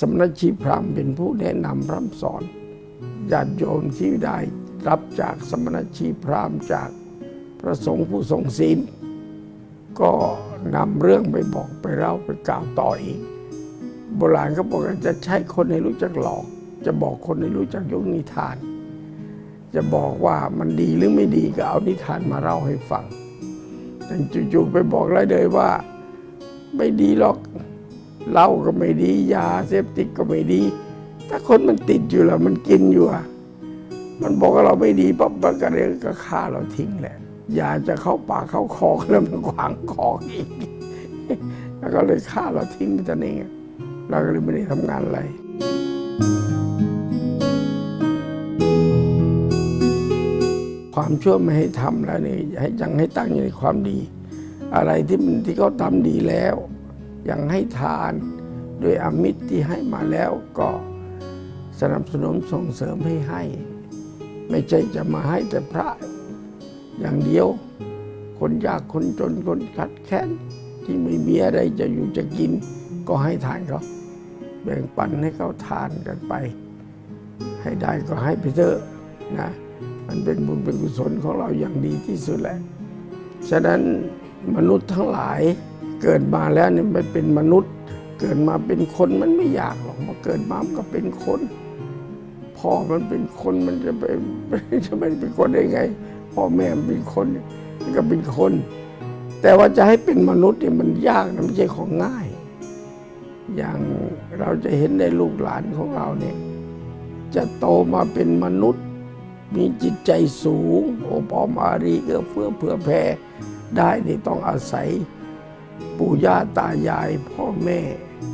สมณชีพราหมณ์เป็นผู้แนะนำร่ำสอนญาติโยมที่ได้รับจากสมณชีพราหมณ์จากพระสงฆ์ผู้ทรงศีล ก็นำเรื่องไปบอกไปเล่าไปกล่าวต่ออีก โบราณเขาบอกว่าจะใช้คนให้รู้จักหลอก จะบอกคนให้รู้จักยกนิทาน จะบอกว่ามันดีหรือไม่ดีก็เอานิทานมาเล่าให้ฟังแต่จู่ๆไปบอกเลยเลยว่า ไม่ดีหรอก เหล้าก็ไม่ดียาเสพติดก็ไม่ดี ถ้าคนมันติดอยู่แล้วมันกินอยู่อะมันบอกว่าเราไม่ดีปั๊บมันก็เลยก็ฆ่าเราทิ้งแหละยาจะเข้าปากเข้าคอแล้วมันขวางคออีกแล้วก็เลยฆ่าเราทิ้งไปแต่เองเราก็เลยไม่ได้ทำงานอะไรความชั่วไม่ให้ทำแล้วนี่ให้ยังให้ตั้งอยู่ในความดี อะไรที่มันที่เขาทำดีแล้ว ยังให้ทานโดยอมิตรที่ให้มาแล้วก็สนับสนุนส่งเสริมให้ให้ ไม่ใช่จะมาให้แต่พระอย่างเดียว คนยากคนจนคนขัดแค้นที่ไม่มีอะไรจะอยู่จะกิน ก็ให้ทานเขาแบ่งปันให้เขาทานกันไป ให้ได้ก็ให้ไปเถอะนะมันเป็นบุญเป็นกุศลของเราอย่างดีที่สุดแหละ ฉะนั้นมนุษย์ทั้งหลาย เกิดมาแล้วเนี่ยมันเป็นมนุษย์ เกิดมาเป็นคนมันไม่อยากหรอกมาเกิดมามันก็เป็นคนพ่อมันเป็นคนมันจะเป็นจะไม่เป็นคนได้ไง พ่อแม่มันเป็นคนมันก็เป็นคน แต่ว่าจะให้เป็นมนุษย์เนี่ยมันยากนะไม่ใช่ของง่าย อย่างเราจะเห็นในลูกหลานของเราเนี่ยจะโตมาเป็นมนุษย์ มีจิตใจสูง โอปอมอารีเอื้อเฟื้อเผื่อแผ่ได้นี่ต้องอาศัย ปู่ย่าตายายพ่อแม่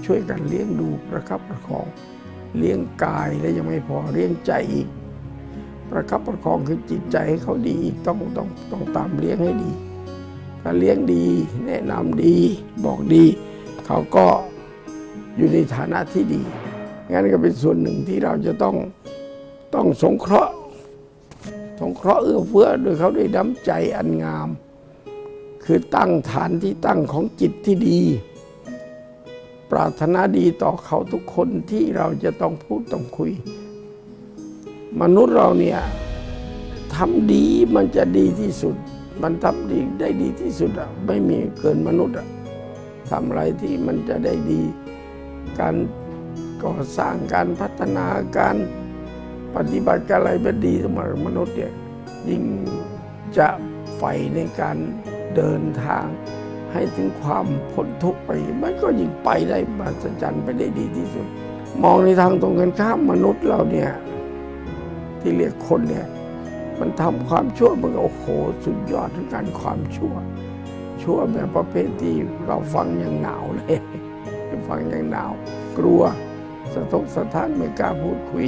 ช่วยกันเลี้ยงดูประคับประคอง เลี้ยงกายและยังไม่พอเลี้ยงใจอีก ประคับประคองคือจิตใจให้เขาดีอีกต้องต้องต้องตามเลี้ยงให้ดี ถ้าเลี้ยงดีแนะนำดีบอกดี เขาก็อยู่ในฐานะที่ดีงั้นก็เป็นส่วนหนึ่งที่เราจะต้องต้องสงเคราะห์ สงเคราะห์เอื้อเฟื้อโดยเขาด้วยน้ำใจอันงาม คือตั้งฐานที่ตั้งของจิตที่ดี ปรารถนาดีต่อเขาทุกคนที่เราจะต้องพูดต้องคุย มนุษย์เราเนี่ยทำดีมันจะดีที่สุด มันทำดีได้ดีที่สุดอะไม่มีเกินมนุษย์อะทำอะไรที่มันจะได้ดี การก่อสร้างการพัฒนาการปฏิบัติการอะไรเป็นดีสำหรับมนุษย์เนี่ยยิ่งจะใฝ่ในการ เดินทางให้ถึงความพ้นทุกข์ไป มันก็ยิ่งไปได้มหัศจรรย์ไปได้ดีที่สุด มองในทางตรงกันข้ามมนุษย์เราเนี่ย ที่เรียกคนเนี่ย มันทำความชั่วมันก็โอ้โหสุดยอดของการความชั่ว ชั่วแบบประเภทที่เราฟังอย่างหนาวเลยฟังอย่างหนาว กลัวสะทกสะท้านไม่กล้าพูดคุย